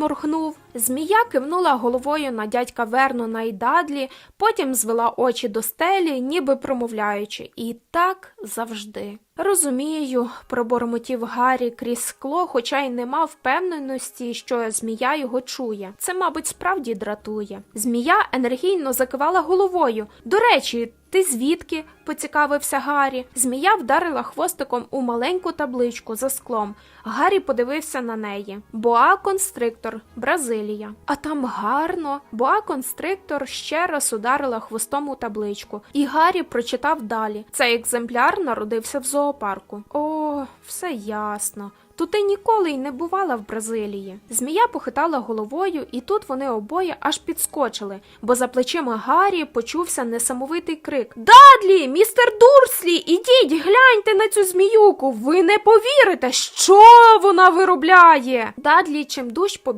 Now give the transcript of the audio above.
моргнув. Змія кивнула головою на дядька Вернона і Дадлі, потім звела очі до стелі, ніби промовляючи, і так завжди. Розумію, пробормотів Гаррі крізь скло, хоча й не мав впевненості, що змія його чує. Це, мабуть, справді дратує. Змія енергійно закивала головою. До речі, ти звідки? поцікавився Гаррі. Змія вдарила хвостиком у маленьку табличку за склом. Гаррі подивився на неї. Боа констриктор, Бразилія. А там гарно. Боа констриктор ще раз ударила хвостом у табличку, і Гаррі прочитав далі. Цей екземпляр народився в зоопарку. О, все ясно. То ти ніколи й не бувала в Бразилії. Змія похитала головою, і тут вони обоє аж підскочили, бо за плечима Гаррі почувся несамовитий крик: Дадлі, містер Дурслі, ідіть, гляньте на цю зміюку. Ви не повірите, що вона виробляє. Дадлі чимдуж побіг